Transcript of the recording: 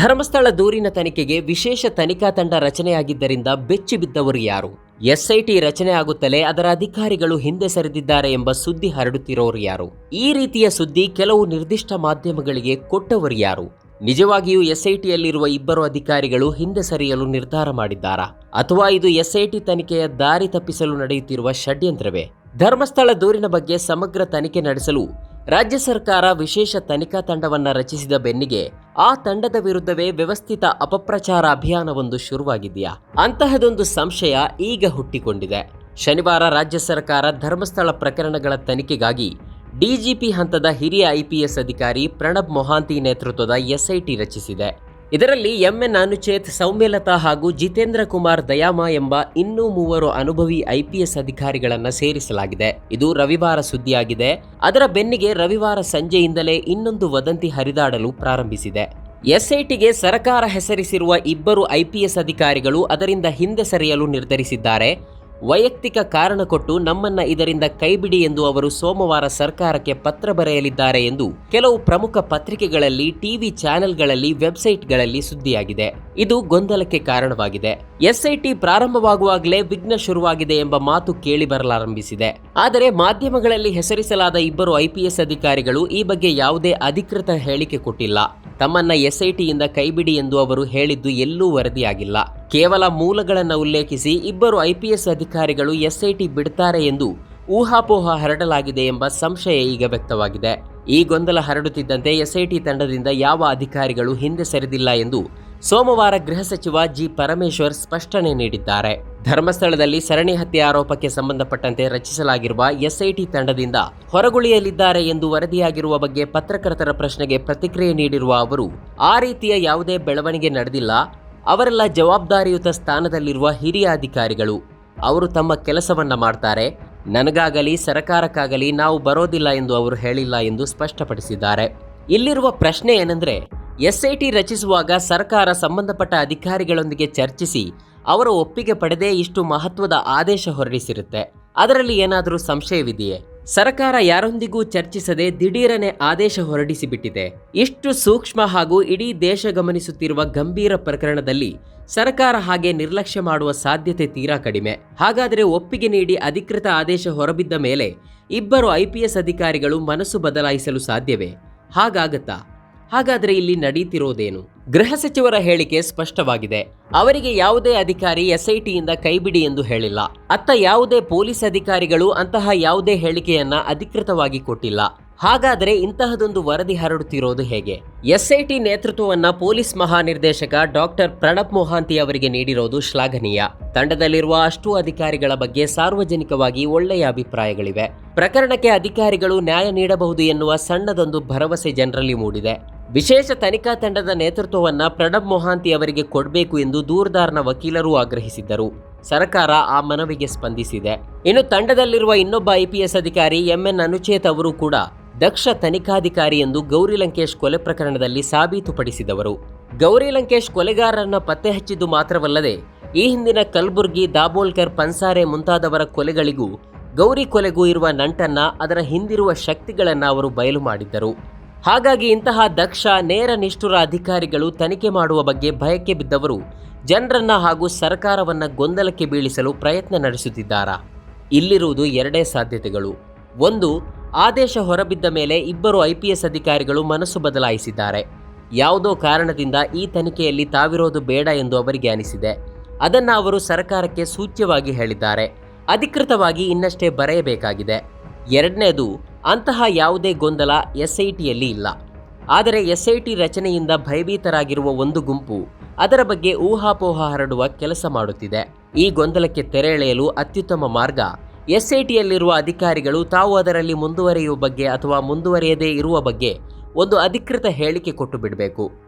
ಧರ್ಮಸ್ಥಳ ದೂರಿನ ತನಿಖೆಗೆ ವಿಶೇಷ ತನಿಖಾ ತಂಡ ರಚನೆಯಾಗಿದ್ದರಿಂದ ಬೆಚ್ಚಿ ಬಿದ್ದವರು ಯಾರು? ಎಸ್ಐಟಿ ರಚನೆ ಆಗುತ್ತಲೇ ಅದರ ಅಧಿಕಾರಿಗಳು ಹಿಂದೆ ಸರಿದಿದ್ದಾರೆ ಎಂಬ ಸುದ್ದಿ ಹರಡುತ್ತಿರೋರು ಯಾರು? ಈ ರೀತಿಯ ಸುದ್ದಿ ಕೆಲವು ನಿರ್ದಿಷ್ಟ ಮಾಧ್ಯಮಗಳಿಗೆ ಕೊಟ್ಟವರು ಯಾರು? ನಿಜವಾಗಿಯೂ ಎಸ್ಐಟಿಯಲ್ಲಿರುವ ಇಬ್ಬರು ಅಧಿಕಾರಿಗಳು ಹಿಂದೆ ಸರಿಯಲು ನಿರ್ಧಾರ ಮಾಡಿದ್ದಾರಾ? ಅಥವಾ ಇದು ಎಸ್ಐಟಿ ತನಿಖೆಯ ದಾರಿ ತಪ್ಪಿಸಲು ನಡೆಯುತ್ತಿರುವ ಷಡ್ಯಂತ್ರವೇ? ಧರ್ಮಸ್ಥಳ ದೂರಿನ ಬಗ್ಗೆ ಸಮಗ್ರ ತನಿಖೆ ನಡೆಸಲು ರಾಜ್ಯ ಸರ್ಕಾರ ವಿಶೇಷ ತನಿಖಾ ತಂಡವನ್ನ ರಚಿಸಿದ ಬೆನ್ನಿಗೆ ಆ ತಂಡದ ವಿರುದ್ಧವೇ ವ್ಯವಸ್ಥಿತ ಅಪಪ್ರಚಾರ ಅಭಿಯಾನವೊಂದು ಶುರುವಾಗಿದೆಯಾ? ಅಂತಹದೊಂದು ಸಂಶಯ ಈಗ ಹುಟ್ಟಿಕೊಂಡಿದೆ. ಶನಿವಾರ ರಾಜ್ಯ ಸರ್ಕಾರ ಧರ್ಮಸ್ಥಳ ಪ್ರಕರಣಗಳ ತನಿಖೆಗಾಗಿ ಡಿಜಿಪಿ ಹಂತದ ಹಿರಿಯ ಐಪಿಎಸ್ ಅಧಿಕಾರಿ ಪ್ರಣಬ್ ಮೊಹಾಂತಿ ನೇತೃತ್ವದ ಎಸ್ಐಟಿ ರಚಿಸಿದೆ. ಇದರಲ್ಲಿ ಎಂಎನ್ ಅನುಚೇತ್, ಸೌಮ್ಯಲತಾ ಹಾಗೂ ಜಿತೇಂದ್ರ ಕುಮಾರ್ ದಯಾಮ ಎಂಬ ಇನ್ನೂ ಮೂವರು ಅನುಭವಿ ಐಪಿಎಸ್ ಅಧಿಕಾರಿಗಳನ್ನು ಸೇರಿಸಲಾಗಿದೆ. ಇದು ರವಿವಾರ ಸುದ್ದಿಯಾಗಿದೆ. ಅದರ ಬೆನ್ನಿಗೆ ರವಿವಾರ ಸಂಜೆಯಿಂದಲೇ ಇನ್ನೊಂದು ವದಂತಿ ಹರಿದಾಡಲು ಪ್ರಾರಂಭಿಸಿದೆ. ಎಸ್ಐಟಿಗೆ ಸರ್ಕಾರ ಹೆಸರಿಸಿರುವ ಇಬ್ಬರು ಐಪಿಎಸ್ ಅಧಿಕಾರಿಗಳು ಅದರಿಂದ ಹಿಂದೆ ಸರಿಯಲು ನಿರ್ಧರಿಸಿದ್ದಾರೆ. ವೈಯಕ್ತಿಕ ಕಾರಣ ಕೊಟ್ಟು ನಮ್ಮನ್ನ ಇದರಿಂದ ಕೈಬಿಡಿ ಎಂದು ಅವರು ಸೋಮವಾರ ಸರ್ಕಾರಕ್ಕೆ ಪತ್ರ ಬರೆಯಲಿದ್ದಾರೆ ಎಂದು ಕೆಲವು ಪ್ರಮುಖ ಪತ್ರಿಕೆಗಳಲ್ಲಿ, ಟಿವಿ ಚಾನೆಲ್ಗಳಲ್ಲಿ, ವೆಬ್ಸೈಟ್ಗಳಲ್ಲಿ ಸುದ್ದಿಯಾಗಿದೆ. ಇದು ಗೊಂದಲಕ್ಕೆ ಕಾರಣವಾಗಿದೆ. ಎಸ್ಐಟಿ ಪ್ರಾರಂಭವಾಗುವಾಗಲೇ ವಿಘ್ನ ಶುರುವಾಗಿದೆ ಎಂಬ ಮಾತು ಕೇಳಿ ಬರಲಾರಂಭಿಸಿದೆ. ಆದರೆ ಮಾಧ್ಯಮಗಳಲ್ಲಿ ಹೆಸರಿಸಲಾದ ಇಬ್ಬರು ಐಪಿಎಸ್ ಅಧಿಕಾರಿಗಳು ಈ ಬಗ್ಗೆ ಯಾವುದೇ ಅಧಿಕೃತ ಹೇಳಿಕೆ ಕೊಟ್ಟಿಲ್ಲ. ತಮ್ಮನ್ನ ಎಸ್ಐಟಿಯಿಂದ ಕೈಬಿಡಿ ಎಂದು ಅವರು ಹೇಳಿದ್ದು ಎಲ್ಲೂ ವರದಿಯಾಗಿಲ್ಲ. ಕೇವಲ ಮೂಲಗಳನ್ನು ಉಲ್ಲೇಖಿಸಿ ಇಬ್ಬರು ಐಪಿಎಸ್ ಅಧಿಕಾರಿಗಳು ಎಸ್ಐಟಿ ಬಿಡ್ತಾರೆ ಎಂದು ಊಹಾಪೋಹ ಹರಡಲಾಗಿದೆ ಎಂಬ ಸಂಶಯ ಈಗ ವ್ಯಕ್ತವಾಗಿದೆ. ಈ ಗೊಂದಲ ಹರಡುತ್ತಿದ್ದಂತೆ ಎಸ್ಐಟಿ ತಂಡದಿಂದ ಯಾವ ಅಧಿಕಾರಿಗಳು ಹಿಂದೆ ಸರಿದಿಲ್ಲ ಎಂದು ಸೋಮವಾರ ಗೃಹ ಸಚಿವ ಜಿ ಪರಮೇಶ್ವರ್ ಸ್ಪಷ್ಟನೆ ನೀಡಿದ್ದಾರೆ. ಧರ್ಮಸ್ಥಳದಲ್ಲಿ ಸರಣಿ ಹತ್ಯೆ ಆರೋಪಕ್ಕೆ ಸಂಬಂಧಪಟ್ಟಂತೆ ರಚಿಸಲಾಗಿರುವ ಎಸ್ಐಟಿ ತಂಡದಿಂದ ಹೊರಗುಳಿಯಲಿದ್ದಾರೆ ಎಂದು ವರದಿಯಾಗಿರುವ ಬಗ್ಗೆ ಪತ್ರಕರ್ತರ ಪ್ರಶ್ನೆಗೆ ಪ್ರತಿಕ್ರಿಯೆ ನೀಡಿರುವ ಅವರು, ಆ ರೀತಿಯ ಯಾವುದೇ ಬೆಳವಣಿಗೆ ನಡೆದಿಲ್ಲ. ಅವರೆಲ್ಲ ಜವಾಬ್ದಾರಿಯುತ ಸ್ಥಾನದಲ್ಲಿರುವ ಹಿರಿಯ ಅಧಿಕಾರಿಗಳು. ಅವರು ತಮ್ಮ ಕೆಲಸವನ್ನ ಮಾಡ್ತಾರೆ. ನನಗಾಗಲಿ, ಸರಕಾರಕ್ಕಾಗಲಿ ನಾವು ಬರೋದಿಲ್ಲ ಎಂದು ಅವರು ಹೇಳಿಲ್ಲ ಎಂದು ಸ್ಪಷ್ಟಪಡಿಸಿದ್ದಾರೆ. ಇಲ್ಲಿರುವ ಪ್ರಶ್ನೆ ಏನೆಂದರೆ ಎಸ್ಐಟಿ ರಚಿಸುವಾಗ ಸರ್ಕಾರ ಸಂಬಂಧಪಟ್ಟ ಅಧಿಕಾರಿಗಳೊಂದಿಗೆ ಚರ್ಚಿಸಿ ಅವರ ಒಪ್ಪಿಗೆ ಪಡೆದೇ ಇಷ್ಟು ಮಹತ್ವದ ಆದೇಶ ಹೊರಡಿಸಿರುತ್ತೆ. ಅದರಲ್ಲಿ ಏನಾದರೂ ಸಂಶಯವಿದೆಯೇ? ಸರ್ಕಾರ ಯಾರೊಂದಿಗೂ ಚರ್ಚಿಸದೆ ದಿಢೀರನೆ ಆದೇಶ ಹೊರಡಿಸಿಬಿಟ್ಟಿದೆ. ಇಷ್ಟು ಸೂಕ್ಷ್ಮ ಹಾಗೂ ಇಡೀ ದೇಶ ಗಮನಿಸುತ್ತಿರುವ ಗಂಭೀರ ಪ್ರಕರಣದಲ್ಲಿ ಸರ್ಕಾರ ಹಾಗೆ ನಿರ್ಲಕ್ಷ್ಯ ಮಾಡುವ ಸಾಧ್ಯತೆ ತೀರಾ ಕಡಿಮೆ. ಹಾಗಾದರೆ ಒಪ್ಪಿಗೆ ನೀಡಿ ಅಧಿಕೃತ ಆದೇಶ ಹೊರಬಿದ್ದ ಮೇಲೆ ಇಬ್ಬರು ಐಪಿಎಸ್ ಅಧಿಕಾರಿಗಳು ಮನಸ್ಸು ಬದಲಾಯಿಸಲು ಸಾಧ್ಯವೇ? ಹಾಗಾಗತ್ತಾ? ಹಾಗಾದ್ರೆ ಇಲ್ಲಿ ನಡೀತಿರೋದೇನು? ಗೃಹ ಸಚಿವರ ಹೇಳಿಕೆ ಸ್ಪಷ್ಟವಾಗಿದೆ. ಅವರಿಗೆ ಯಾವುದೇ ಅಧಿಕಾರಿ ಎಸ್ಐಟಿಯಿಂದ ಕೈಬಿಡಿ ಎಂದು ಹೇಳಿಲ್ಲ. ಅತ್ತ ಯಾವುದೇ ಪೊಲೀಸ್ ಅಧಿಕಾರಿಗಳು ಅಂತಹ ಯಾವುದೇ ಹೇಳಿಕೆಯನ್ನ ಅಧಿಕೃತವಾಗಿ ಕೊಟ್ಟಿಲ್ಲ. ಹಾಗಾದರೆ ಇಂತಹದೊಂದು ವರದಿ ಹರಡುತ್ತಿರೋದು ಹೇಗೆ? ಎಸ್ಐಟಿ ನೇತೃತ್ವವನ್ನ ಪೊಲೀಸ್ ಮಹಾನಿರ್ದೇಶಕ ಡಾಕ್ಟರ್ ಪ್ರಣಬ್ ಮೊಹಾಂತಿ ಅವರಿಗೆ ನೀಡಿರೋದು ಶ್ಲಾಘನೀಯ. ತಂಡದಲ್ಲಿರುವ ಅಷ್ಟು ಅಧಿಕಾರಿಗಳ ಬಗ್ಗೆ ಸಾರ್ವಜನಿಕವಾಗಿ ಒಳ್ಳೆಯ ಅಭಿಪ್ರಾಯಗಳಿವೆ. ಪ್ರಕರಣಕ್ಕೆ ಅಧಿಕಾರಿಗಳು ನ್ಯಾಯ ನೀಡಬಹುದು ಎನ್ನುವ ಸಣ್ಣದೊಂದು ಭರವಸೆ ಜನರಲ್ಲಿ ಮೂಡಿದೆ. ವಿಶೇಷ ತನಿಖಾ ತಂಡದ ನೇತೃತ್ವವನ್ನ ಪ್ರಣಬ್ ಮೊಹಾಂತಿ ಅವರಿಗೆ ಕೊಡಬೇಕು ಎಂದು ದೂರದಾರ್ನ ವಕೀಲರು ಆಗ್ರಹಿಸಿದ್ದರು. ಸರ್ಕಾರ ಆ ಮನವಿಗೆ ಸ್ಪಂದಿಸಿದೆ. ಇನ್ನು ತಂಡದಲ್ಲಿರುವ ಇನ್ನೊಬ್ಬ ಐಪಿಎಸ್ ಅಧಿಕಾರಿ ಎಂಎನ್ ಅನುಚೇತ್ ಅವರು ಕೂಡ ದಕ್ಷ ತನಿಖಾಧಿಕಾರಿ ಎಂದು ಗೌರಿ ಲಂಕೇಶ್ ಕೊಲೆ ಪ್ರಕರಣದಲ್ಲಿ ಸಾಬೀತುಪಡಿಸಿದವರು. ಗೌರಿ ಲಂಕೇಶ್ ಕೊಲೆಗಾರರನ್ನ ಪತ್ತೆ ಹಚ್ಚಿದ್ದು ಮಾತ್ರವಲ್ಲದೆ, ಈ ಹಿಂದಿನ ಕಲ್ಬುರ್ಗಿ ದಾಬೋಲ್ಕರ್ ಪನ್ಸಾರೆ ಮುಂತಾದವರ ಕೊಲೆಗಳಿಗೂ, ಗೌರಿ ಕೊಲೆಗೂ ಇರುವ ನಂಟನ್ನ ಅದರ ಹಿಂದಿರುವ ಶಕ್ತಿಗಳನ್ನ ಅವರು ಬಯಲು ಮಾಡಿದ್ದರು. ಹಾಗಾಗಿ ಇಂತಹ ದಕ್ಷ, ನೇರ ನಿಷ್ಠುರ ಅಧಿಕಾರಿಗಳು ತನಿಖೆ ಮಾಡುವ ಬಗ್ಗೆ ಭಯಕ್ಕೆ ಬಿದ್ದವರು, ಜನರನ್ನ ಹಾಗೂ ಸರ್ಕಾರವನ್ನ ಗೊಂದಲಕ್ಕೆ ಬೀಳಿಸಲು ಪ್ರಯತ್ನ ನಡೆಸುತ್ತಿದ್ದಾರಾ? ಇಲ್ಲಿರುವುದು ಎರಡೇ ಸಾಧ್ಯತೆಗಳು. ಒಂದು ಆದೇಶ ಹೊರಬಿದ್ದ ಮೇಲೆ ಇಬ್ಬರು ಐಪಿಎಸ್ ಅಧಿಕಾರಿಗಳು ಮನಸ್ಸು ಬದಲಾಯಿಸಿದ್ದಾರೆ. ಯಾವುದೋ ಕಾರಣದಿಂದ ಈ ತನಿಖೆಯಲ್ಲಿ ತಾವಿರೋದು ಬೇಡ ಎಂದು ಅವರಿಗೆ ಅನಿಸಿದೆ. ಅದನ್ನು ಅವರು ಸರ್ಕಾರಕ್ಕೆ ಸೂಚ್ಯವಾಗಿ ಹೇಳಿದ್ದಾರೆ. ಅಧಿಕೃತವಾಗಿ ಇನ್ನಷ್ಟೇ ಬರೆಯಬೇಕಾಗಿದೆ. ಎರಡನೇದು, ಅಂತಹ ಯಾವುದೇ ಗೊಂದಲ ಎಸ್ಐಟಿಯಲ್ಲಿ ಇಲ್ಲ. ಆದರೆ ಎಸ್ಐಟಿ ರಚನೆಯಿಂದ ಭಯಭೀತರಾಗಿರುವ ಒಂದು ಗುಂಪು ಅದರ ಬಗ್ಗೆ ಊಹಾಪೋಹ ಹರಡುವ ಕೆಲಸ ಮಾಡುತ್ತಿದೆ. ಈ ಗೊಂದಲಕ್ಕೆ ತೆರೆ ಎಳೆಯಲು ಅತ್ಯುತ್ತಮ ಮಾರ್ಗ ಎಸ್ಐಟಿಯಲ್ಲಿರುವ ಅಧಿಕಾರಿಗಳು ತಾವು ಅದರಲ್ಲಿ ಮುಂದುವರಿಯುವ ಬಗ್ಗೆ ಅಥವಾ ಮುಂದುವರಿಯದೇ ಇರುವ ಬಗ್ಗೆ ಒಂದು ಅಧಿಕೃತ ಹೇಳಿಕೆ ಕೊಟ್ಟು ಬಿಡಬೇಕು.